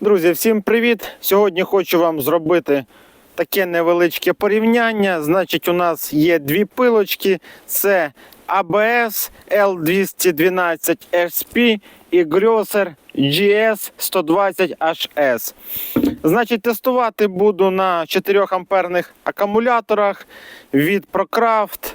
Друзі, всім привіт! Сьогодні хочу вам зробити таке невеличке порівняння. Значить, у нас є дві пилочки: це ABS L212 SP і Grosser GS 120HS. Значить, тестувати буду на 4 амперних акумуляторах від ProCraft.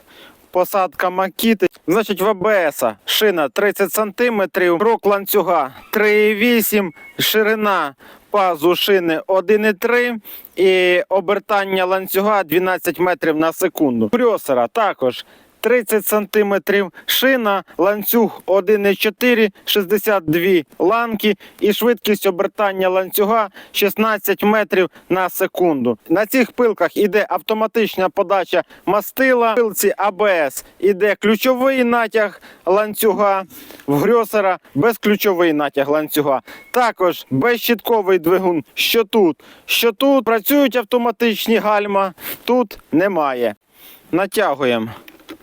Посадка макіти. Значить, в АБС шина 30 см, рок ланцюга 3,8, ширина пазу шини 1,3 і обертання ланцюга 12 метрів на секунду. Крьосера також 30 см, шина, ланцюг 1,4, 62 ланки і швидкість обертання ланцюга 16 метрів на секунду. На цих пилках іде автоматична подача мастила. В пилці АБС іде ключовий натяг ланцюга, в грьосера безключовий натяг ланцюга. Також безщітковий двигун, що тут, що тут працюють автоматичні гальма, тут немає. Натягуємо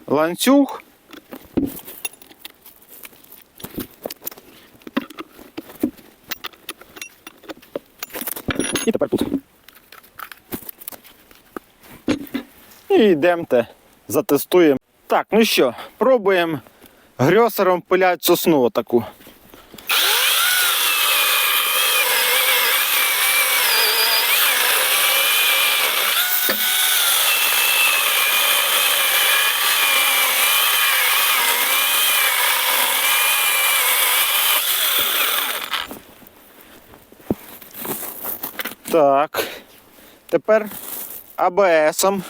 ланцюг. І тепер тут. І йдемте, затестуємо. Так, ну що, пробуємо грьосером пилять сосну отаку. Так. Тепер АБСом.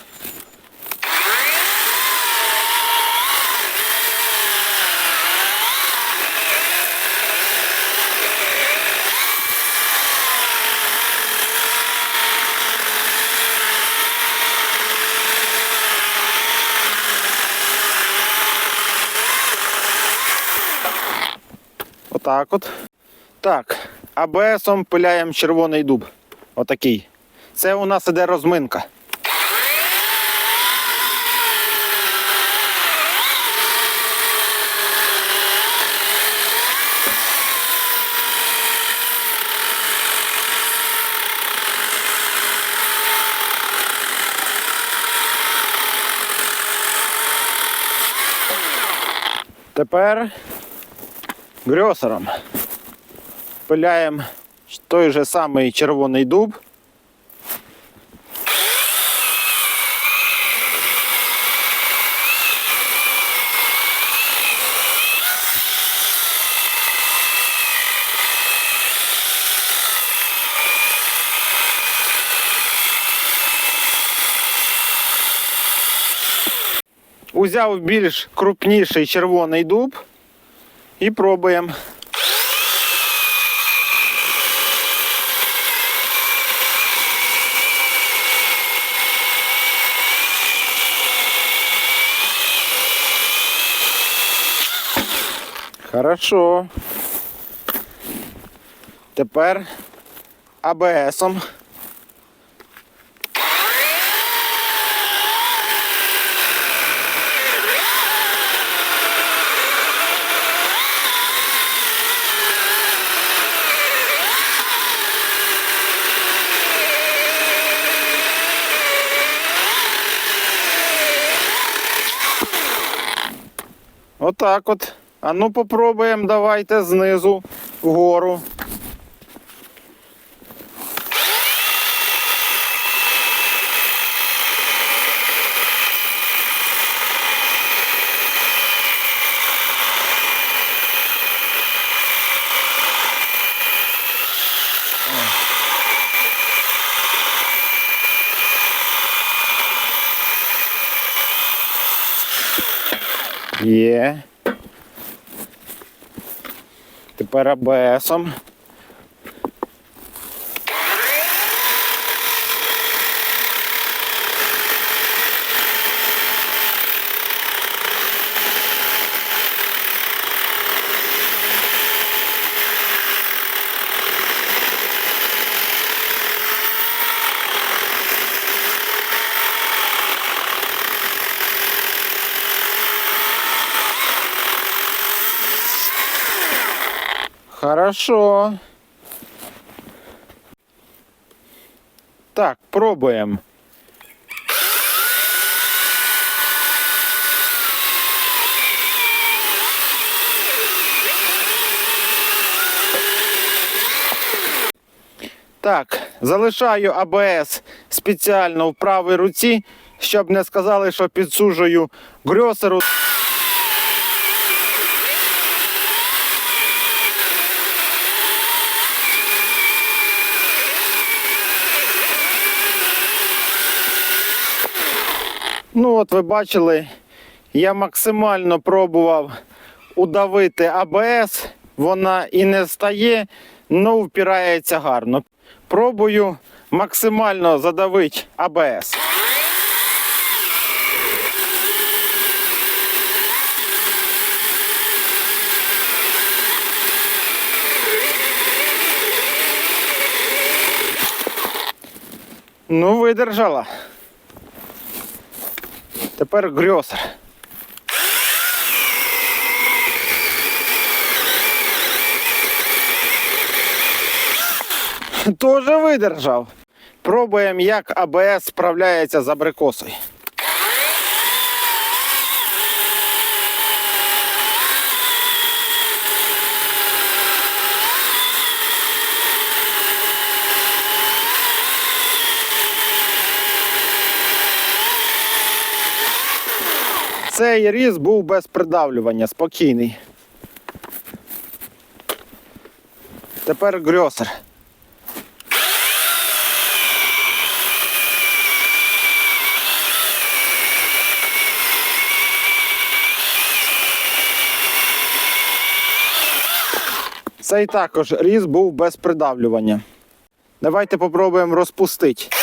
Отак от. Так, АБСом пиляємо червоний дуб. Отакий. Це у нас іде розминка. Тепер грьосером пиляємо той же самий червоний дуб. Узяв більш крупніший червоний дуб і пробуємо. Хорошо. Тепер АБСом. Отак от. А ну попробуємо, давайте знизу вгору. Є. Тепер АБСом. Хорошо. Так, пробуємо. Так, залишаю АБС спеціально в правій руці, щоб не сказали, що підсужую грьосеру. Ну, от ви бачили, я максимально пробував удавити АБС, вона і не стає, але впирається гарно. Пробую максимально задавити АБС. Ну, видержала. Тепер грьосер. Тоже видержав. Пробуємо, як АБС справляється з абрикосою. Цей різ був без придавлювання, спокійний. Тепер грьосер. Цей також різ був без придавлювання. Давайте попробуємо розпустити.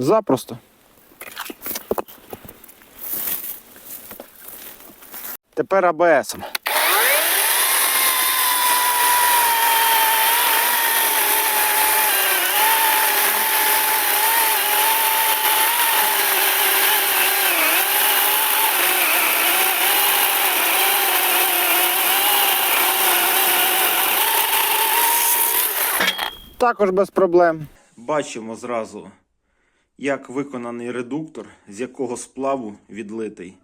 Запросто. Тепер АБСом. Також без проблем. Бачимо зразу, як виконаний редуктор, з якого сплаву відлитий.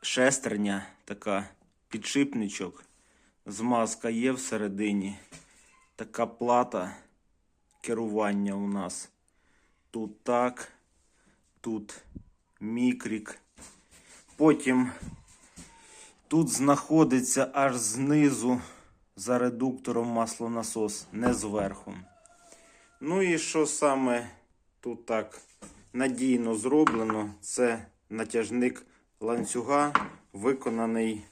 Шестерня така, підшипничок, змазка є всередині. Така плата керування у нас. Тут так, тут мікрік. Потім тут знаходиться аж знизу за редуктором маслонасос, не зверху. Ну і що саме тут так надійно зроблено, це натяжник ланцюга, виконаний,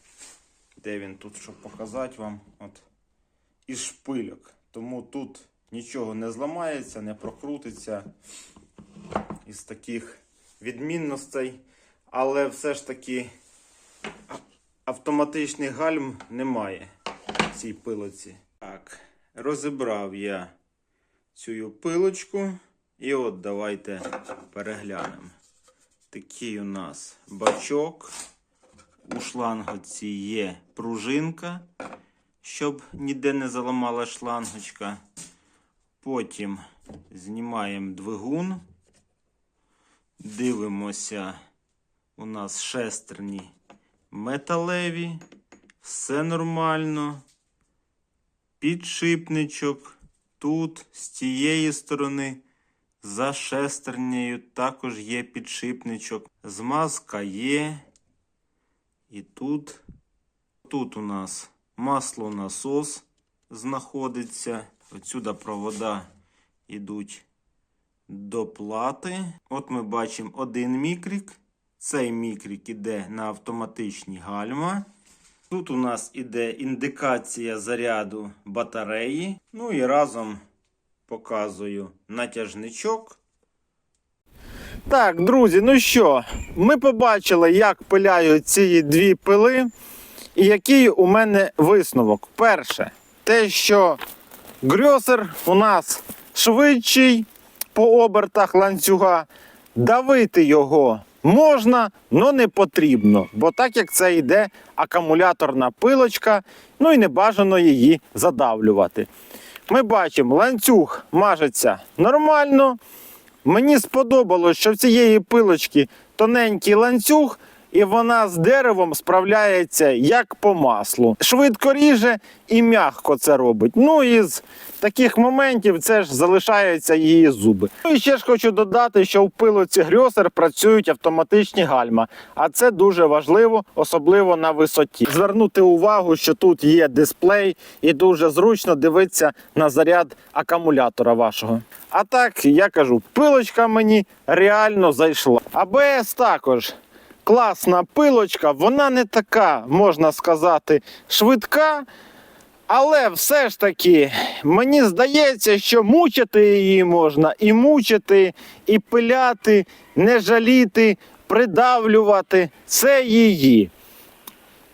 де він тут, щоб показати вам, от, із шпильок. Тому тут нічого не зламається, не прокрутиться із таких відмінностей. Але все ж таки автоматичних гальм немає в цій пилоці. Так, розібрав я цю пилочку. І от давайте переглянемо. Такий у нас бачок. У шлангоці є пружинка, щоб ніде не заламала шлангочка. Потім знімаємо двигун. Дивимося, у нас шестерні металеві. Все нормально. Підшипничок. Тут з тієї сторони за шестернею також є підшипничок. Змазка є. І тут, тут у нас маслонасос знаходиться. Отсюда провода йдуть до плати. От ми бачимо один мікрік. Цей мікрік іде на автоматичні гальма. Тут у нас іде індикація заряду батареї. Ну і разом показую натяжничок. Так, друзі, ну що, ми побачили, як пиляють ці дві пили, і який у мене висновок. Перше, те, що грьосер у нас швидший по обертах ланцюга. Давити його можна, але не потрібно, бо так як це йде акумуляторна пилочка, ну і не бажано її задавлювати. Ми бачимо, ланцюг мажеться нормально. Мені сподобалось, що в цієї пилочки тоненький ланцюг, і вона з деревом справляється як по маслу. Швидко ріже і м'ягко це робить. Ну і з таких моментів це ж залишаються її зуби. Ну і ще ж хочу додати, що в пилоці Грьосер працюють автоматичні гальма, а це дуже важливо, особливо на висоті. Звернути увагу, що тут є дисплей, і дуже зручно дивитися на заряд акумулятора вашого. А так, я кажу, пилочка мені реально зайшла. АБС також класна пилочка, вона не така, можна сказати, швидка. Але все ж таки, мені здається, що мучити її можна і мучити, і пиляти, не жаліти, придавлювати. Це її.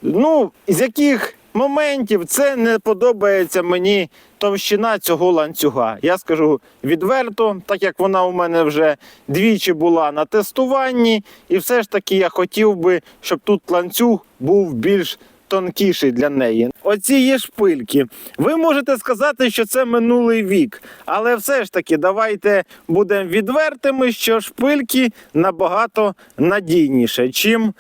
Ну, з яких моментів це не подобається мені товщина цього ланцюга. Я скажу відверто, так як вона у мене вже двічі була на тестуванні, і все ж таки я хотів би, щоб тут ланцюг був більш тонкіший для неї. Оці є шпильки. Ви можете сказати, що це минулий вік, але все ж таки давайте будемо відвертими, що шпильки набагато надійніше, чим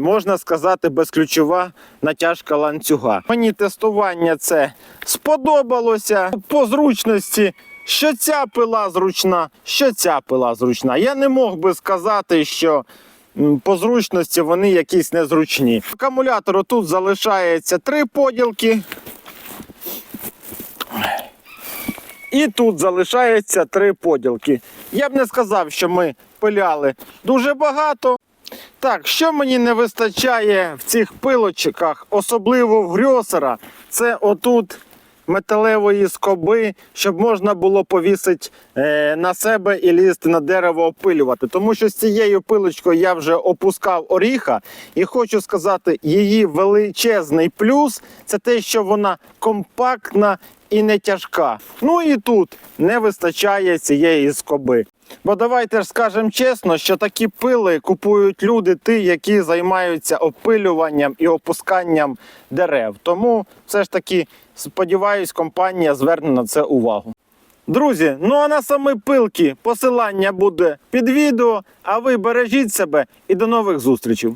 можна сказати безключова натяжка ланцюга. Мені тестування це сподобалося по зручності. Що ця пила зручна, що ця пила зручна. Я не мог би сказати, що по зручності вони якісь незручні. Акумулятору тут залишається три поділки. І тут залишається три поділки. Я б не сказав, що ми пиляли дуже багато. Так, що мені не вистачає в цих пилочках, особливо в грьосера, це отут металевої скоби, щоб можна було повісити е, на себе і лізти на дерево опилювати. Тому що з цією пилочкою я вже опускав оріха, і хочу сказати, її величезний плюс це те, що вона компактна і не тяжка. Ну і тут не вистачає цієї скоби. Бо давайте ж скажемо чесно, що такі пили купують люди, ті, які займаються опилюванням і опусканням дерев. Тому все ж таки сподіваюсь, компанія зверне на це увагу. Друзі, ну а на самі пилки посилання буде під відео. А ви бережіть себе і до нових зустрічей.